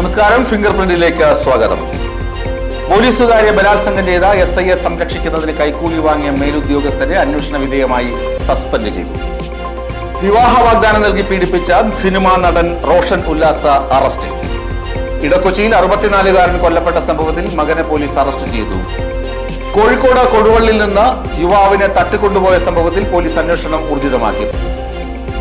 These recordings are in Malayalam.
നമസ്കാരം ഫിംഗർ പ്രിന്റിലേക്ക് സ്വാഗതം. പോലീസുകാരെ ബലാത്സംഗം ചെയ്ത എസ് ഐയെ സംരക്ഷിക്കുന്നതിന് കൈക്കൂലി വാങ്ങിയ മേലുദ്യോഗസ്ഥരെ അന്വേഷണ വിധേയമായി സസ്പെൻഡ് ചെയ്തു. വിവാഹ വാഗ്ദാനം നൽകി പീഡിപ്പിച്ച സിനിമാ നടൻ റോഷൻ ഉല്ലാസ അറസ്റ്റ്. ഇടക്കൊച്ചിയിൽ അറുപത്തിനാലുകാരൻ കൊല്ലപ്പെട്ട സംഭവത്തിൽ മകനെ പോലീസ് അറസ്റ്റ് ചെയ്തു. കോഴിക്കോട് കൊടുവള്ളിൽ നിന്ന് യുവാവിനെ തട്ടിക്കൊണ്ടുപോയ സംഭവത്തിൽ പോലീസ് അന്വേഷണം ഊർജിതമാക്കി.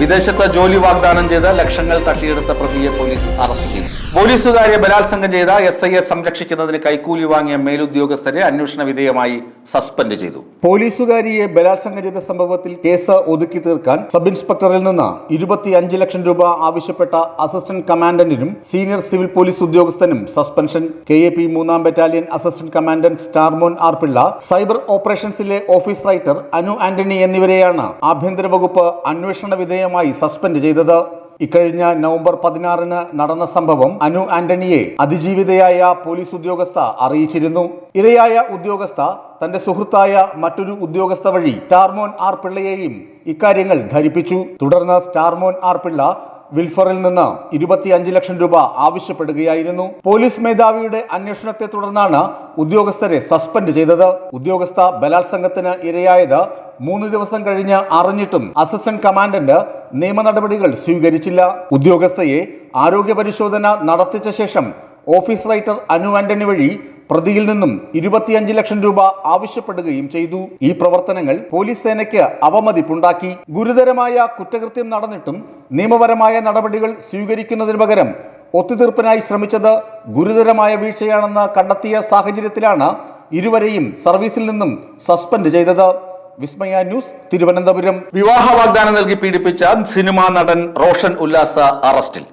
വിദേശത്ത് ജോലി വാഗ്ദാനം ചെയ്ത ലക്ഷങ്ങൾ തട്ടിയെടുത്ത പ്രതിയെ പോലീസ് അറസ്റ്റ് ചെയ്തു. പോലീസുകാരെ ബലാത്സംഗം ചെയ്ത എസ് ഐയെ സംരക്ഷിക്കുന്നതിന് കൈക്കൂലി വാങ്ങിയ മേലുദ്യോഗസ്ഥരെ അന്വേഷണ വിധേയമായി സസ്പെൻഡ് ചെയ്തു. പോലീസുകാരിയെ ബലാത്സംഗം ചെയ്ത സംഭവത്തിൽ കേസ് ഒതുക്കി തീർക്കാൻ സബ് ഇൻസ്പെക്ടറിൽ നിന്ന് ഇരുപത്തിയഞ്ച് ലക്ഷം രൂപ ആവശ്യപ്പെട്ട അസിസ്റ്റന്റ് കമാൻഡന്റിനും സീനിയർ സിവിൽ പോലീസ് ഉദ്യോഗസ്ഥനും സസ്പെൻഷൻ. കെ എ പി മൂന്നാം battalion assistant commandant Starmon R Pillai cyber ഓപ്പറേഷൻസിലെ office writer Anu Antony എന്നിവരെയാണ് ആഭ്യന്തര വകുപ്പ് അന്വേഷണ വിധേയമായി സസ്പെൻഡ് ചെയ്തത്. ഇക്കഴിഞ്ഞ നവംബർ പതിനാറിന് നടന്ന സംഭവം അനു ആന്റണിയെ അതിജീവിതയായ പോലീസ് ഉദ്യോഗസ്ഥ അറിയിച്ചിരുന്നു. ഇരയായ ഉദ്യോഗസ്ഥ തന്റെ സുഹൃത്തായ മറ്റൊരു ഉദ്യോഗസ്ഥ വഴി സ്റ്റാർമോൻ ആർ പിള്ളയെയും ഇക്കാര്യങ്ങൾ ധരിപ്പിച്ചു. തുടർന്ന് സ്റ്റാർമോൻ ആർ പിള്ള വിൽഫറിൽ നിന്ന് ഇരുപത്തിയഞ്ച് ലക്ഷം രൂപ ആവശ്യപ്പെടുകയായിരുന്നു. പോലീസ് മേധാവിയുടെ അന്വേഷണത്തെ തുടർന്നാണ് ഉദ്യോഗസ്ഥരെ സസ്പെൻഡ് ചെയ്തത്. ഉദ്യോഗസ്ഥ ബലാത്സംഗത്തിന് ഇരയായത് മൂന്ന് ദിവസം കഴിഞ്ഞ് അറിഞ്ഞിട്ടും അസിസ്റ്റന്റ് കമാൻഡന്റ് നിയമ നടപടികൾ സ്വീകരിച്ചില്ല. ഉദ്യോഗസ്ഥയെ ആരോഗ്യ പരിശോധന നടത്തിച്ച ശേഷം ഓഫീസ് റൈറ്റർ അനു ആന്റണി വഴി പ്രതിയിൽ നിന്നും ഇരുപത്തിയഞ്ച് ലക്ഷം രൂപ ആവശ്യപ്പെടുകയും ചെയ്തു. ഈ പ്രവർത്തനങ്ങൾ പോലീസ് സേനയ്ക്ക് അവമതിപ്പുണ്ടാക്കി. ഗുരുതരമായ കുറ്റകൃത്യം നടന്നിട്ടും നിയമപരമായ നടപടികൾ സ്വീകരിക്കുന്നതിന് പകരം ഒത്തുതീർപ്പിനായി ശ്രമിച്ചത് ഗുരുതരമായ വീഴ്ചയാണെന്ന് കണ്ടെത്തിയ സാഹചര്യത്തിലാണ് ഇരുവരെയും സർവീസിൽ നിന്നും സസ്പെൻഡ് ചെയ്തത്. വിസ്മയ ന്യൂസ് തിരുവനന്തപുരം. വിവാഹ വാഗ്ദാനം നൽകി പീഡിപ്പിച്ച സിനിമാ നടൻ റോഷൻ ഉല്ലാസ അറസ്റ്റിൽ.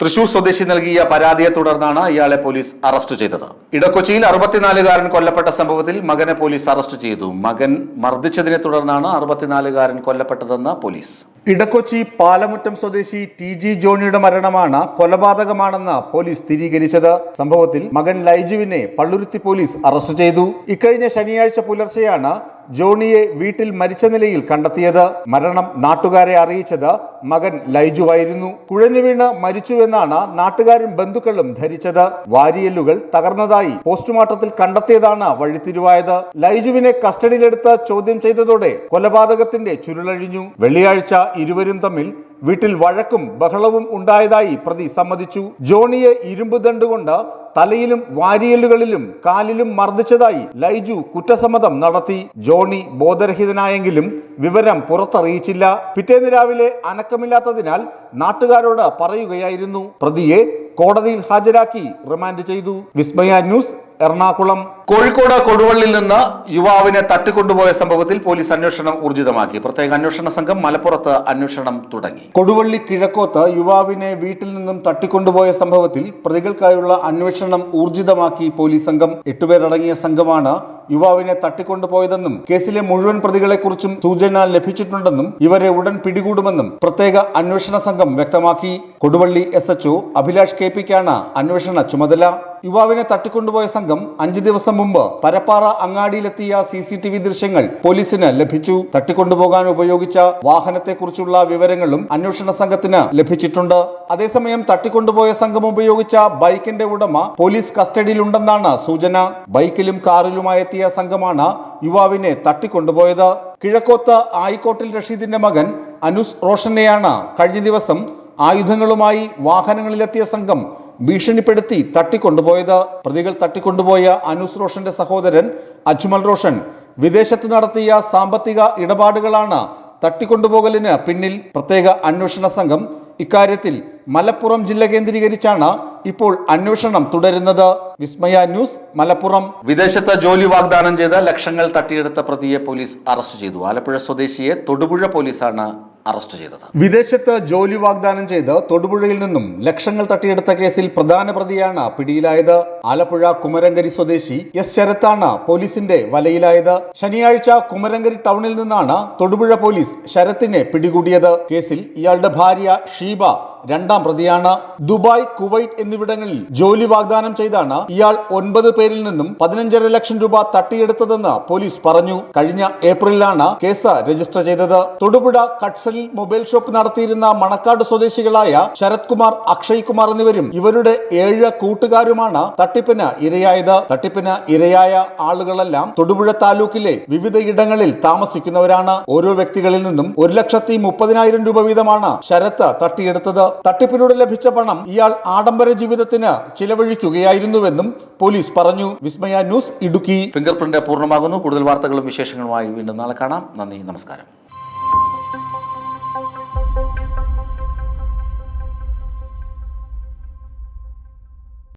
തൃശൂർ സ്വദേശി നൽകിയ പരാതിയെ തുടർന്നാണ് ഇയാളെ പോലീസ് അറസ്റ്റ് ചെയ്തത്. ഇടക്കൊച്ചിയിൽ അറുപത്തിനാലുകാരൻ കൊല്ലപ്പെട്ട സംഭവത്തിൽ മകനെ പോലീസ് അറസ്റ്റ് ചെയ്തു. മകൻ മർദ്ദിച്ചതിനെ തുടർന്നാണ് അറുപത്തിനാലുകാരൻ കൊല്ലപ്പെട്ടതെന്ന് പോലീസ്. ഇടക്കൊച്ചി പാലമുറ്റം സ്വദേശി ടി ജി ജോണിയുടെ മരണമാണ് കൊലപാതകമാണെന്ന് പോലീസ് സ്ഥിരീകരിച്ചത്. സംഭവത്തിൽ മകൻ ലൈജുവിനെ പള്ളുരുത്തി പോലീസ് അറസ്റ്റ് ചെയ്തു. ഇക്കഴിഞ്ഞ ശനിയാഴ്ച പുലർച്ചെയാണ് ജോണിയെ വീട്ടിൽ മരിച്ച നിലയിൽ കണ്ടെത്തിയത്. മരണം നാട്ടുകാരെ അറിയിച്ചത് മകൻ ലൈജുവായിരുന്നു. കുഴഞ്ഞു വീണ് മരിച്ചുവെന്നാണ് നാട്ടുകാരും ബന്ധുക്കളും ധരിച്ചത്. വാരിയല്ലുകൾ തകർന്നതായി പോസ്റ്റ്മോർട്ടത്തിൽ കണ്ടെത്തിയതാണ് വഴിത്തിരിവായത്. ലൈജുവിനെ കസ്റ്റഡിയിലെടുത്ത് ചോദ്യം ചെയ്തതോടെ കൊലപാതകത്തിന്റെ ചുരുളഴിഞ്ഞു. വെള്ളിയാഴ്ച ഇരുവരും തമ്മിൽ വീട്ടിൽ വഴക്കും ബഹളവും ഉണ്ടായതായി പ്രതി സമ്മതിച്ചു. ജോണിയെ ഇരുമ്പ് ദണ്ടുകൊണ്ട് തലയിലും വാരിയലുകളിലും കാലിലും മർദ്ദിച്ചതായി ലൈജു കുറ്റസമ്മതം നടത്തി. ജോണി ബോധരഹിതനായെങ്കിലും വിവരം പുറത്തറിയിച്ചില്ല. പിറ്റേന്ന് രാവിലെ അനക്കമില്ലാത്തതിനാൽ നാട്ടുകാരോട് പറയുകയായിരുന്നു. പ്രതിയെ കോടതിയിൽ ഹാജരാക്കി റിമാൻഡ് ചെയ്തു. വിസ്മയ ന്യൂസ് എറണാകുളം കോഴിക്കോട് കൊടുവള്ളിൽ നിന്ന് യുവാവിനെ തട്ടിക്കൊണ്ടുപോയ സംഭവത്തിൽ പോലീസ് അന്വേഷണം ഊർജിതമാക്കി. പ്രത്യേക അന്വേഷണ സംഘം മലപ്പുറത്ത് അന്വേഷണം തുടങ്ങി. കൊടുവള്ളി കിഴക്കോത്ത് യുവാവിനെ വീട്ടിൽ നിന്നും തട്ടിക്കൊണ്ടുപോയ സംഭവത്തിൽ പ്രതികൾക്കായുള്ള അന്വേഷണം ഊർജിതമാക്കി പോലീസ് സംഘം. എട്ടുപേരടങ്ങിയ സംഘമാണ് യുവാവിനെ തട്ടിക്കൊണ്ടുപോയതെന്നും കേസിലെ മുഴുവൻ പ്രതികളെക്കുറിച്ചും സൂചന ലഭിച്ചിട്ടുണ്ടെന്നും ഇവരെ ഉടൻ പിടികൂടുമെന്നും പ്രത്യേക അന്വേഷണ സംഘം വ്യക്തമാക്കി. Koduvally S HO Abhilash K പിക്കാണ് അന്വേഷണ ചുമതല. യുവാവിനെ തട്ടിക്കൊണ്ടുപോയ സംഘം അഞ്ചു ദിവസം മുമ്പ് പരപ്പാറ അങ്ങാടിയിലെത്തിയ സി സി ടി വി ദൃശ്യങ്ങൾ പോലീസിന് ലഭിച്ചു. തട്ടിക്കൊണ്ടുപോകാൻ ഉപയോഗിച്ച വാഹനത്തെക്കുറിച്ചുള്ള വിവരങ്ങളും അന്വേഷണ സംഘത്തിന് ലഭിച്ചിട്ടുണ്ട്. അതേസമയം തട്ടിക്കൊണ്ടുപോയ സംഘം ഉപയോഗിച്ച ബൈക്കിന്റെ ഉടമ പോലീസ് കസ്റ്റഡിയിലുണ്ടെന്നാണ് സൂചന. ബൈക്കിലും കാറിലുമായി എത്തിയ സംഘമാണ് യുവാവിനെ തട്ടിക്കൊണ്ടുപോയത്. കിഴക്കോത്ത് ആയിക്കോട്ടിൽ റഷീദിന്റെ മകൻ അനുസ് റോഷനെയാണ് കഴിഞ്ഞ ദിവസം ആയുധങ്ങളുമായി വാഹനങ്ങളിലെത്തിയ സംഘം ഭീഷണിപ്പെടുത്തി തട്ടിക്കൊണ്ടുപോയത്. പ്രതികൾ തട്ടിക്കൊണ്ടുപോയ അനൂസ് റോഷന്റെ സഹോദരൻ അജ്മൽ റോഷൻ. വിദേശത്ത് നടത്തിയ സാമ്പത്തിക ഇടപാടുകളാണ് തട്ടിക്കൊണ്ടുപോകലിന് പിന്നിൽ. പ്രത്യേക അന്വേഷണ സംഘം ഇക്കാര്യത്തിൽ മലപ്പുറം ജില്ല കേന്ദ്രീകരിച്ചാണ് ഇപ്പോൾ അന്വേഷണം തുടരുന്നത്. വിസ്മയ ന്യൂസ് മലപ്പുറം. വിദേശത്ത് ജോലി വാഗ്ദാനം ചെയ്ത ലക്ഷങ്ങൾ തട്ടിയെടുത്ത പ്രതിയെ പോലീസ് അറസ്റ്റ് ചെയ്തു. ആലപ്പുഴ സ്വദേശിയെ തൊടുപുഴ പോലീസാണ് അറസ്റ്റ് ചെയ്തത്. വിദേശത്ത് ജോലി വാഗ്ദാനം ചെയ്ത് തൊടുപുഴയിൽ നിന്നും ലക്ഷങ്ങൾ തട്ടിയെടുത്ത കേസിൽ പ്രധാന പ്രതിയാണ് പിടിയിലായത്. ആലപ്പുഴ കുമരങ്കരി സ്വദേശി എസ് ശരത്താണ് പോലീസിന്റെ വലയിലായത്. ശനിയാഴ്ച കുമരങ്കരി ടൗണിൽ നിന്നാണ് തൊടുപുഴ പോലീസ് ശരത്തിനെ പിടികൂടിയത്. കേസിൽ ഇയാളുടെ ഭാര്യ ഷീബ രണ്ടാം പ്രതിയാണ് ദുബായ് കുവൈറ്റ് എന്നിവിടങ്ങളിൽ ജോലി വാഗ്ദാനം ചെയ്താണ് ഇയാൾ ഒൻപത് പേരിൽ നിന്നും പതിനഞ്ചര ലക്ഷം രൂപ തട്ടിയെടുത്തതെന്ന് പോലീസ് പറഞ്ഞു. കഴിഞ്ഞ ഏപ്രിലാണ് കേസ് രജിസ്റ്റർ ചെയ്തത്. തൊടുപുഴ കട്സലിൽ മൊബൈൽ ഷോപ്പ് നടത്തിയിരുന്ന മണക്കാട് സ്വദേശികളായ ശരത് കുമാർ അക്ഷയ് കുമാർ എന്നിവരും ഇവരുടെ ഏഴ് കൂട്ടുകാരുമാണ് തട്ടിപ്പിന് ഇരയായത്. തട്ടിപ്പിന് ഇരയായ ആളുകളെല്ലാം തൊടുപുഴ താലൂക്കിലെ വിവിധ ഇടങ്ങളിൽ താമസിക്കുന്നവരാണ്. ഓരോ വ്യക്തികളിൽ നിന്നും ഒരു ലക്ഷത്തി മുപ്പതിനായിരം രൂപ വീതമാണ് ശരത്ത് തട്ടിയെടുത്തത്. തട്ടിപ്പിലൂടെ ലഭിച്ച പണം ഇയാൾ ആഡംബര ജീവിതത്തിന് ചിലവഴിക്കുകയായിരുന്നുവെന്നും പോലീസ് പറഞ്ഞു. Vismaya news Idukki. Finger print പൂർണമാകുന്നു. കൂടുതൽ വാർത്തകളും വിശേഷങ്ങളുമായി വീണ്ടും നാളെ കാണാം. നന്ദി നമസ്കാരം.